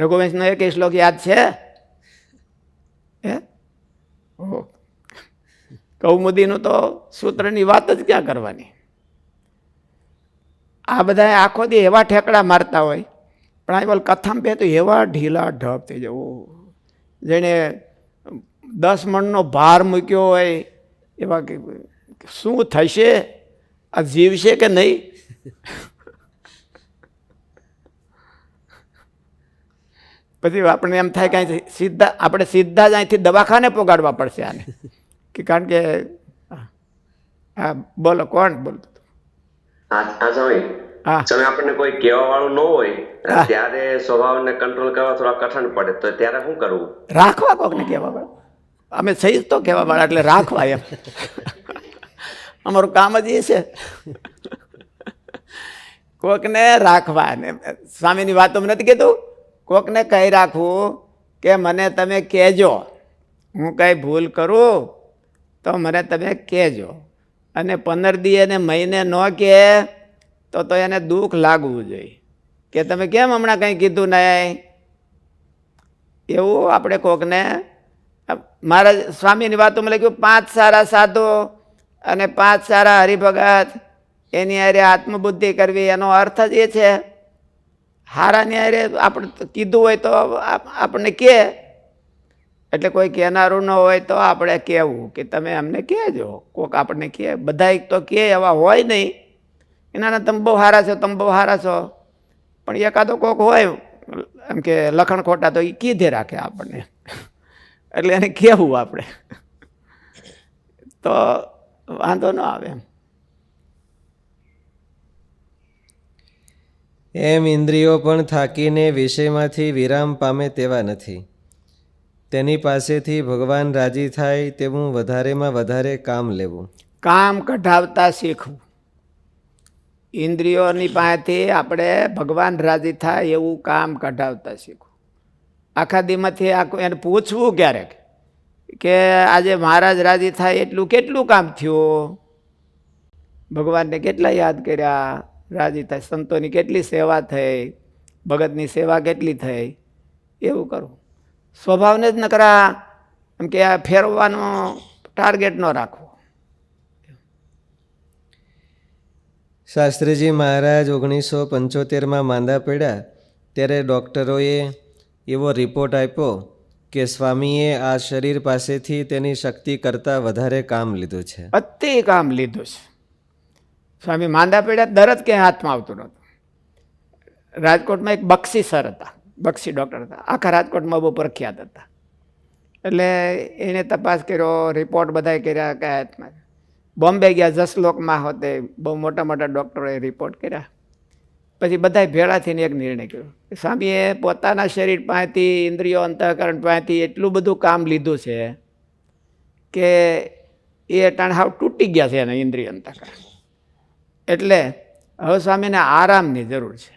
રઘુવંશનો એક શ્લોક યાદ છે? હે? ઓહો કૌમુદીનું તો સૂત્રની વાત જ ક્યાં કરવાની? આ બધા આખો દી એવા ઠેકડા મારતા હોય. પણ આ બોલ કથમ પે તો એવા ઢીલા ઢબ થઈ જવું જેણે દસ મણનો ભાર મૂક્યો હોય, એવા કે શું થશે? આ જીવશે કે નહીં? પછી આપણને એમ થાય કે અહીંથી સીધા આપણે સીધા જ અહીંથી દવાખાને પોગાડવા પડશે આને. કે કારણ કે હા. બોલો કોણ બોલતું? હા સ્વામી આપણને કોઈ કહેવા વાળું ન હોય. ત્યારે સ્વભાવને કંટ્રોલ કરવા થોડા કઠણ પડે. તો ત્યારે શું કરવું? રાખવા કોકને કહેવા વાળા અમે સહી તો કહેવા વાળા એટલે રાખવા એમ. અમારું કામ જ એ છે. કોકને રાખવા ને. સ્વામીની વાત તો નથી કીધું? કોકને કહી રાખવું કે મને તમે કહેજો. હું કંઈ ભૂલ કરું તો મને તમે કહેજો. અને પંદર દી એને મહિને ન કહે તો તો એને દુઃખ લાગવું જોઈએ. કે તમે કેમ હમણાં કંઈ કીધું નહીં? એવું આપણે કોકને મારા સ્વામીની વાતોમાં લખ્યું પાંચ સારા સાધુ અને પાંચ સારા હરિભગત. એની હારે આત્મબુદ્ધિ કરવી એનો અર્થ જ એ છે. હારાની હારે આપણે કીધું હોય તો આપણને કહે એટલે કોઈ કહેનારું ન હોય તો આપણે કહેવું કે તમે અમને કહેજો. કોક આપણને કહે બધા તો કહે એવા હોય નહીં. એના તમે બહુ સારા છો, તમે બહુ સારા છો. પણ એકાદો કોક હોય, એમ કે લખણ ખોટા તો એ કીધે રાખે આપણને. એટલે એને કહેવું આપણે. તો વાંધો ન આવે એમ. એમ ઇન્દ્રિયો પણ થાકીને વિષયમાંથી વિરામ પામે તેવા નથી. તેની પાસેથી ભગવાન રાજી થાય તેવું વધારેમાં વધારે કામ લેવું. કામ કઢાવતા શીખવું. ઇન્દ્રિયોની પાસેથી આપણે ભગવાન રાજી થાય એવું કામ કઢાવતા શીખવું. આખા દીમાંથી આખું એને પૂછવું ક્યારેક કે આજે મહારાજ રાજી થાય એટલું કેટલું કામ થયું? ભગવાનને કેટલા યાદ કર્યા? રાજી થાય. સંતોની કેટલી સેવા થઈ ભગતની સેવા કેટલી થઈ એવું કરવું સ્વભાવને જ નકરા એમ કે આ ફેરવવાનો ટાર્ગેટ ન રાખવો. શાસ્ત્રીજી મહારાજ ઓગણીસો પંચોતેરમાં માંદા પડ્યા ત્યારે ડૉક્ટરોએ એવો રિપોર્ટ આપ્યો કે સ્વામીએ આ શરીર પાસેથી તેની શક્તિ કરતાં વધારે કામ લીધું છે. અતિ કામ લીધું છે. સ્વામી માંદા પડ્યા દરદ ક્યાંય હાથમાં આવતું નહોતું. રાજકોટમાં એક બક્ષી સર હતા, બક્ષી ડૉક્ટર હતા. આખા રાજકોટમાં બહુ પ્રખ્યાત હતા. એટલે એણે તપાસ કર્યો રિપોર્ટ બધાય કર્યા કે હાથમાં બોમ્બે ગયા, જસલોકમાં હોતે બહુ મોટા મોટા ડૉક્ટરોએ રિપોર્ટ કર્યા. પછી બધાય ભેળા થઈને એક નિર્ણય કર્યો સ્વામીએ પોતાના શરીર પાસેથી, ઇન્દ્રિયો અંતઃકરણ પાસેથી એટલું બધું કામ લીધું છે કે એ ટાણ હાવ તૂટી ગયા છે એના ઇન્દ્રિય અંતઃકરણ. એટલે હવે સ્વામીને આરામની જરૂર છે.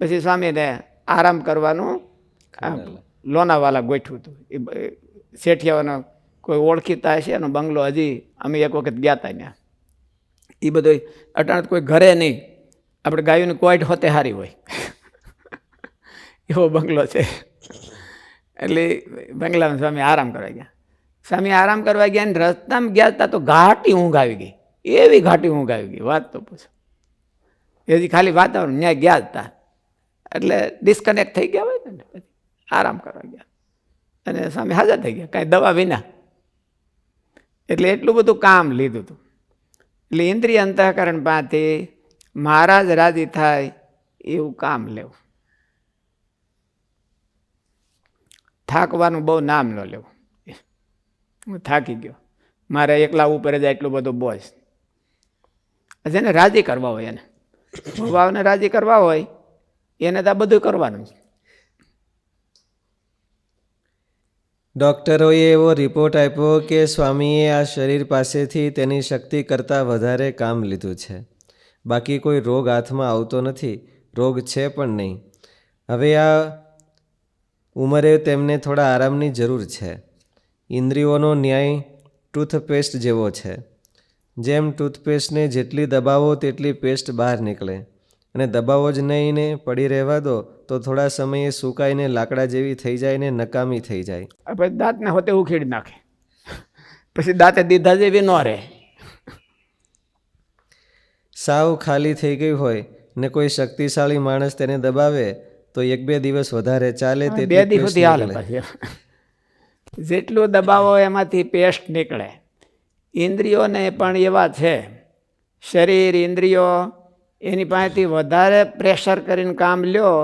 પછી સ્વામીને આરામ કરવાનું લોનાવાલા ગોઠવું હતું એ શેઠિયાઓનો કોઈ ઓળખીતા હશે એનો બંગલો હજી અમે એક વખત ગયા હતા ત્યાં. એ બધો અટાણત કોઈ ઘરે નહીં. આપણે ગાયોની કોઈટ હોતે હારી હોય. એવો બંગલો છે. એટલે બંગલામાં સ્વામી આરામ કરવા ગયા. સ્વામી આરામ કરવા ગયા ને રસ્તામાં ગયા હતા તો ઘાટી ઊંઘ આવી ગઈ. એવી ઘાટી ઊંઘ આવી ગઈ, વાત તો પૂછો. એથી ખાલી વાતાવરણ ત્યાં ગયા હતા એટલે ડિસ્કનેક્ટ થઈ ગયા હોય ને આરામ કરવા ગયા. અને સામે હાજર થઈ ગયા, કાંઈ દવા વિના. એટલે એટલું બધું કામ લીધું હતું એટલે ઇન્દ્રિય અંતઃકરણ પાસે મહારાજ રાજી થાય એવું કામ લેવું. થાકવાનું બહુ નામ ન લેવું. હું થાકી ગયો. મારે એકલા ઉપર જ એટલું બધું બોજ. જેને રાજી કરવા હોય એને. ભવાને રાજી કરવા હોય, એને તો બધું કરવાનું છે. ડૉક્ટરોએ એવો રિપોર્ટ આપ્યો કે સ્વામીએ આ શરીર પાસેથી તેની શક્તિ કરતાં વધારે કામ લીધું છે. બાકી કોઈ રોગ હાથમાં આવતો નથી, રોગ છે પણ નહીં. હવે આ ઉંમરે તેમને થોડા આરામની જરૂર છે. ઇન્દ્રિયોનો ન્યાય ટૂથપેસ્ટ જેવો છે. જેમ ટૂથપેસ્ટને જેટલી દબાવો તેટલી પેસ્ટ બહાર નીકળે. અને દબાવો જ નહીં ને પડી રહેવા દો તો થોડા સમયે સુકાઈને લાકડા જેવી થઈ જાય ને નકામી થઈ જાય. પછી દાંતને હોતે ઉખેડી નાખે. પછી દાંતે દીધા જેવી ન રહે. સાવ ખાલી થઈ ગઈ હોય ને કોઈ શક્તિશાળી માણસ તેને દબાવે તો એક બે દિવસ વધારે ચાલે તે બે દિવસ જેટલું દબાવો એમાંથી પેસ્ટ નીકળે. ઇન્દ્રિયોને પણ એવા છે. શરીર, ઇન્દ્રિયો એની પાસેથી વધારે પ્રેશર કરીને કામ લ્યો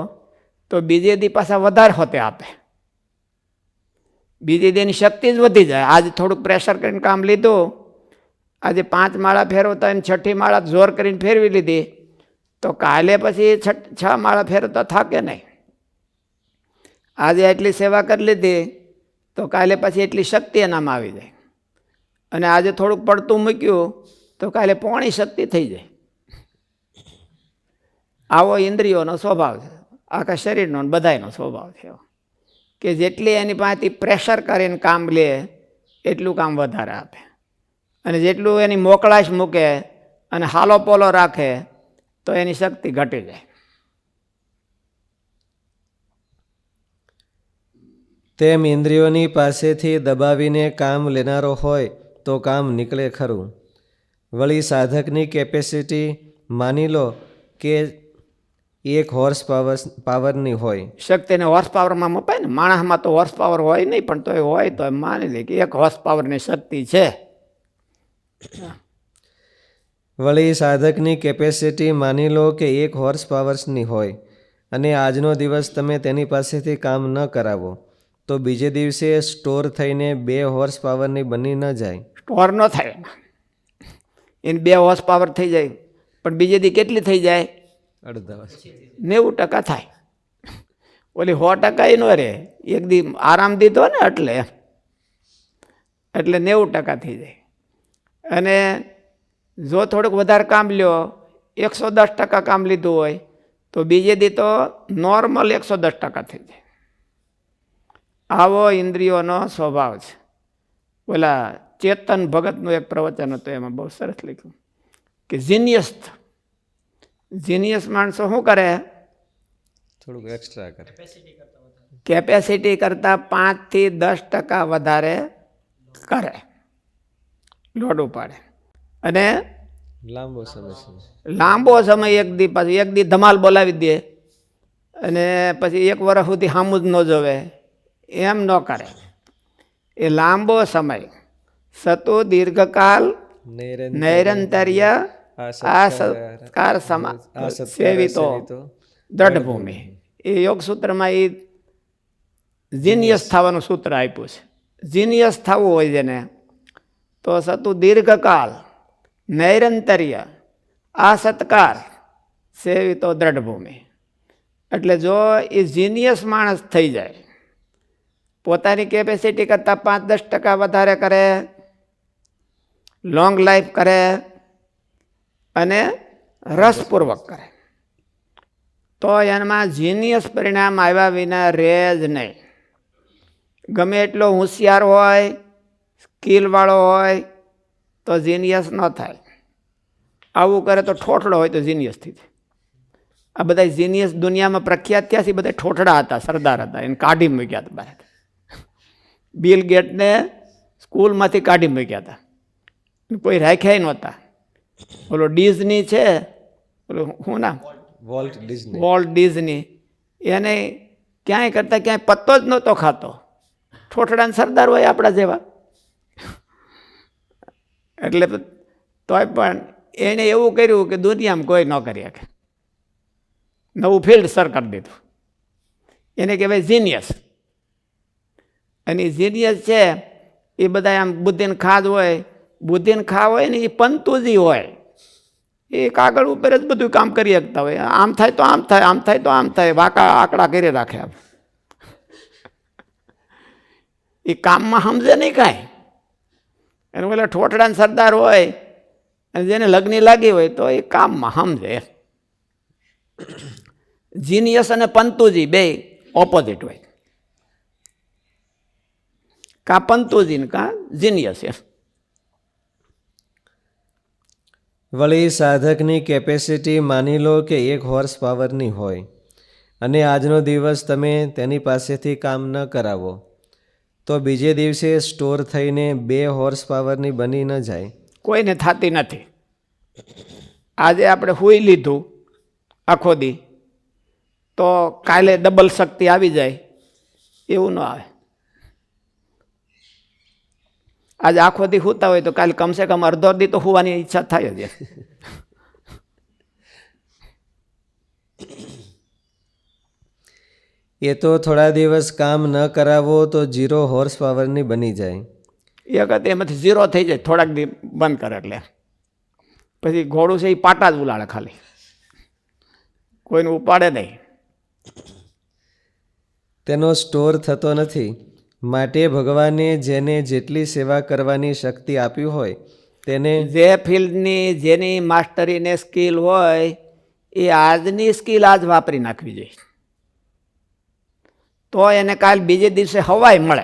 તો બીજે દી પાછા વધારે હોતે આપે. બીજે દીની શક્તિ જ વધી જાય. આજે થોડુંક પ્રેશર કરીને કામ લીધું, આજે પાંચ માળા ફેરવતા અને છઠ્ઠી માળા જોર કરીને ફેરવી લીધી, તો કાલે પછી છઠ છ માળા ફેરવતા થાકે નહીં. આજે એટલી સેવા કરી લીધી, તો કાલે પછી એટલી શક્તિ એનામાં આવી જાય. અને આજે થોડુંક પડતું મૂક્યું તો કાલે પોણી શક્તિ થઈ જાય. આવો ઇન્દ્રિયોનો સ્વભાવ છે. આખા શરીરનો બધાનો સ્વભાવ છે કે જેટલી એની પાસેથી પ્રેશર કરીને કામ લે, એટલું કામ વધારે આપે. અને જેટલું એની મોકળાશ મૂકે અને હાલો પોલો રાખે, તો એની શક્તિ ઘટી જાય. તેમ ઇન્દ્રિયોની પાસેથી દબાવીને કામ લેનારો હોય તો કામ નીકળે ખરું. વળી સાધકની કેપેસિટી માની લો કે એક હોર્સ પાવર પાવરની હોય. શક્તિને હોર્સ પાવરમાં મપાય ને માણસમાં તો હોર્સ પાવર હોય નહીં પણ તો એ હોય તો એમ માની લે કે એક હોર્સ પાવરની શક્તિ છે. વળી સાધકની કેપેસિટી માની લો કે એક હોર્સ પાવર્સની હોય. અને આજનો દિવસ તમે તેની પાસેથી કામ ન કરાવો. તો બીજે દિવસે સ્ટોર થઈને બે હોર્સ પાવરની બની ન જાય. સ્ટોર ન થાય. એને બે હોર્સ પાવર થઈ જાય. પણ બીજે દી કેટલી થઈ જાય? અડધા નેવું ટકા થાય. ઓલી સો ટકા ન રહે. એક દી આરામ દીધો ને એટલે એટલે નેવું ટકા થઈ જાય. અને જો થોડુંક વધારે કામ લ્યો એકસો દસ ટકા કામ લીધું હોય તો બીજે દી તો નોર્મલ એકસો દસ ટકા થઈ જાય. આવો ઇન્દ્રિયોનો સ્વભાવ છે. ઓલા ચેતન ભગતનું એક પ્રવચન હતું એમાં બહુ સરસ લખ્યું કે જીનિયસ જીનિયસ માણસો શું કરે? થોડુંક એક્સ્ટ્રા કરે. કેપેસિટી કરતાં પાંચથી દસ ટકા વધારે કરે. લોડ ઉપાડે. અને લાંબો સમય લાંબો સમય એક દી પછી એક દી ધમાલ બોલાવી દે. અને પછી એક વર્ષ સુધી સામું જ ન જોવે. એમ ન કરે. એ લાંબો સમય. સતુ દીર્ઘકાલ નૈરંતર્ય આ સત્કાર સમા સેવિતો સેવિતો દ્રઢ ભૂમિ એ યોગ સૂત્રમાં એ જીનિયસ થવાનું સૂત્ર આપ્યું છે. જીનિયસ થવું હોય જેને તો સતુ દીર્ઘકાલ નૈરંતર્ય આ સત્કાર સેવિતો દ્રઢ ભૂમિ એટલે જો એ જીનિયસ માણસ થઈ જાય પોતાની કેપેસિટી કરતાં પાંચ દસ ટકા વધારે કરે લોંગ લાઈફ કરે અને રસપૂર્વક કરે. તો એમાં જીનિયસ પરિણામ આવ્યા વિના રહે જ નહીં. ગમે એટલો હોશિયાર હોય સ્કિલવાળો હોય, તો જીનિયસ ન થાય. આવું કરે તો ઠોઠડો હોય તો જીનિયસ થઈ જાય આ બધા જીનિયસ દુનિયામાં પ્રખ્યાત થયા છે બધા ઠોઠડા હતા, સરદાર હતા, એને કાઢી મૂક્યા હતા બહાર. બિલ ગેટને સ્કૂલમાંથી કાઢી મૂક્યા હતા. કોઈ રાખ્યા નહોતા. ઓલો ડિઝની છે ઓલો શું નામ? Walt Disney. Walt Disney. એને ક્યાંય કરતાં ક્યાંય પત્તો જ નહોતો ખાતો. ઠોઠડાને સરદાર હોય આપણા જેવા. એટલે તોય પણ એણે એવું કર્યું કે દુનિયામાં કોઈ ન કરી શકે. નવું ફિલ્ડ સર કરી દીધું. એને કહેવાય જીનિયસ અને જીનિયસ છે, એ બધા આમ બુદ્ધિને ખાદ હોય, બુદ્ધિને ખા હોય ને એ પંતુજી હોય. એ કાગળ ઉપર જ બધું કામ કરી શકતા હોય. આમ થાય તો આમ થાય આમ થાય તો આમ થાય. વાંકા આંકડા કરી રાખે આમ. એ કામમાં સમજે નહીં કાંઈ. એને પેલા ઠોઠડાને સરદાર હોય, અને જેને લગ્ન લાગી હોય તો એ કામમાં સમજે. જીનિયસ અને પંતુજી બે ઓપોઝિટ હોય. કાં પંતુજી ને કાં? જીનિયસ એમ વળી સાધકની કેપેસિટી માની લો કે એક હોર્સ પાવરની હોય અને આજનો દિવસ તમે તેની પાસેથી કામ ન કરાવો તો બીજે દિવસે સ્ટોર થઈને બે હોર્સ પાવરની બની ન જાય. કોઈને થતી નથી. આજે આપણે હોઈ લીધું આખો દી તો કાલે ડબલ શક્તિ આવી જાય એવું ન આવે. આજે આખો દી સૂતા હોય તો કાલે કમસે કમ અડધો દી તો હોવાની ઈચ્છા થાય જ. એ તો થોડા દિવસ કામ ન કરાવો તો ઝીરો હોર્સ પાવરની બની જાય. એ વખત એમાંથી ઝીરો થઈ જાય થોડાક દી બંધ કરે એટલે. પછી ઘોડું છે એ પાટા જ ઉલાડે ખાલી. કોઈને ઉપાડે નહીં. તેનો સ્ટોર થતો નથી. માટે ભગવાને જેને જેટલી સેવા કરવાની શક્તિ આપી હોય, તેને જે ફિલ્ડની, જેની માસ્ટરીને સ્કિલ હોય, એ આજની સ્કિલ આજ વાપરી નાખવી જોઈએ. તો એને કાલ બીજે દિવસે હવાઈ મળે.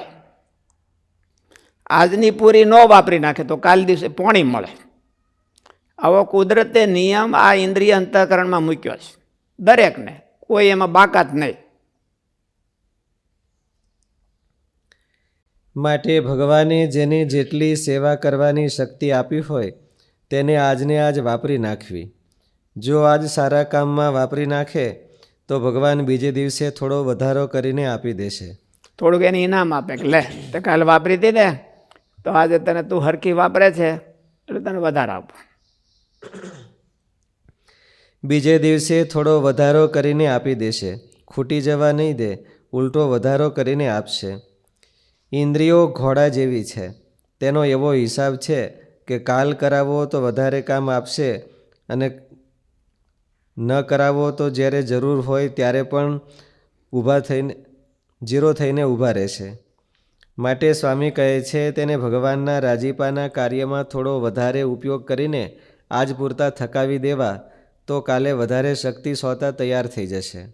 આજની પૂરી ન વાપરી નાખે તો કાલ દિવસે પોણી મળે. આવો કુદરતે નિયમ આ ઇન્દ્રિય અંતઃકરણમાં મૂક્યો છે. દરેકને, કોઈ એમાં બાકાત નહીં. માટે ભગવાને જેને જેટલી સેવા કરવાની શક્તિ આપી હોય તેને આજને આજ વાપરી નાખવી. જો આજ સારા કામમાં વાપરી નાખે તો ભગવાન બીજે દિવસે થોડો વધારો કરીને આપી દેશે. થોડુંક એને ઇનામ આપે કે લે તો કાલ વાપરી ને તો આજે તને તું હરખી વાપરે છે એટલે તને વધારે આપો. બીજે દિવસે થોડો વધારો કરીને આપી દેશે. ખૂટી જવા નહીં દે ઉલટો વધારો કરીને આપશે. ઇન્દ્રિયો ઘોડા જેવી છે. તેનો એવો હિસાબ છે કે કાલ કરાવો તો વધારે કામ આપશે અને ન કરાવો તો જ્યારે જરૂર હોય ત્યારે પણ ઊભા થઈને, જીરો થઈને ઊભા રહેશે. માટે સ્વામી કહે છે, તેને ભગવાનના રાજીપાના કાર્યમાં થોડો વધારે ઉપયોગ કરીને આજ પૂરતા થકાવી દેવા તો કાલે વધારે શક્તિ સોતા તૈયાર થઈ જશે.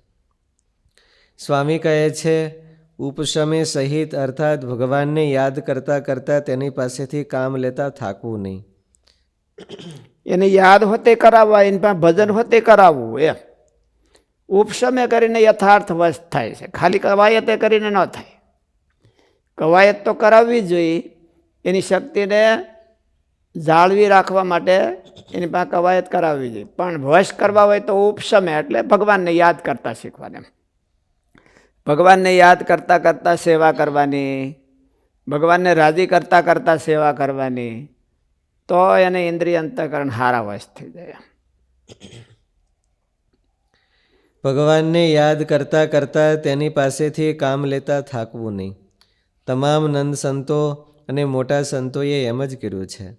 સ્વામી કહે છે ઉપશમે સહિત અર્થાત ભગવાનને યાદ કરતાં કરતાં તેની પાસેથી કામ લેતા થાકવું નહીં. એને યાદ હોતે કરાવવા, એની પાસે ભજન હોતે કરાવવું, એમ. ઉપશમે કરીને યથાર્થ વશ થાય છે. ખાલી કવાયતે કરીને ન થાય. કવાયત તો કરાવવી જોઈએ. એની શક્તિને જાળવી રાખવા માટે એની પાસે કવાયત કરાવવી જોઈએ. પણ વશ કરવા હોય તો ઉપશમે એટલે ભગવાનને યાદ કરતા શીખવાને ભગવાનને યાદ કરતાં કરતાં સેવા કરવાની, ભગવાનને રાજી કરતાં કરતાં સેવા કરવાની, તો એને ઇન્દ્રિય અંતકરણ હારા વશ થઈ જાય. ભગવાનને યાદ કરતાં કરતાં તેની પાસેથી કામ લેતા થાકવું નહીં. તમામ નંદ સંતો અને મોટા સંતોએ એમ જ કર્યું છે.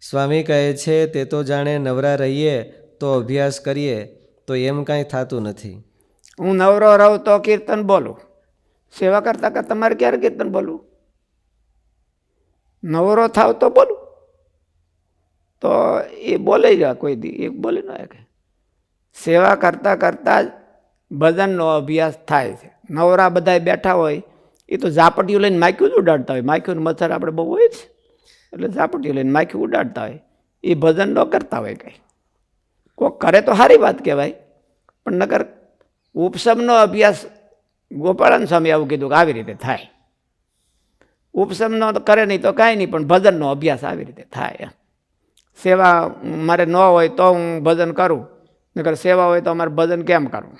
સ્વામી કહે છે, તે તો જાણે નવરા રહીએ, તો અભ્યાસ કરીએ, તો એમ કાંઈ થતું નથી. હું નવરો રહું તો કીર્તન બોલું. સેવા કરતાં કરતાં મારે ક્યારે કીર્તન બોલવું? નવરો થાવ તો બોલું. તો એ બોલે ગયા કોઈ દી, એક બોલી ન શકે સેવા કરતાં કરતાં જ ભજનનો અભ્યાસ થાય છે. નવરા બધા બેઠા હોય, એ તો ઝાપટીઓ લઈને માખ્યું જ ઉડાડતા હોય. માખ્યું મચ્છર આપણે બહુ હોય જ. એટલે ઝાપટીઓ લઈને માખ્યું ઉડાડતા હોય. એ ભજન ન કરતા હોય કંઈ. કોક કરે તો સારી વાત કહેવાય, પણ નકર ઉપશમનો અભ્યાસ ગોપાળન સ્વામી આવું કીધું કે આવી રીતે થાય. ઉપશમનો તો કરે નહીં તો કાંઈ નહીં, પણ ભજનનો અભ્યાસ આવી રીતે થાય સેવા મારે ન હોય તો હું ભજન કરું, નકર સેવા હોય તો અમારે ભજન કેમ કરવું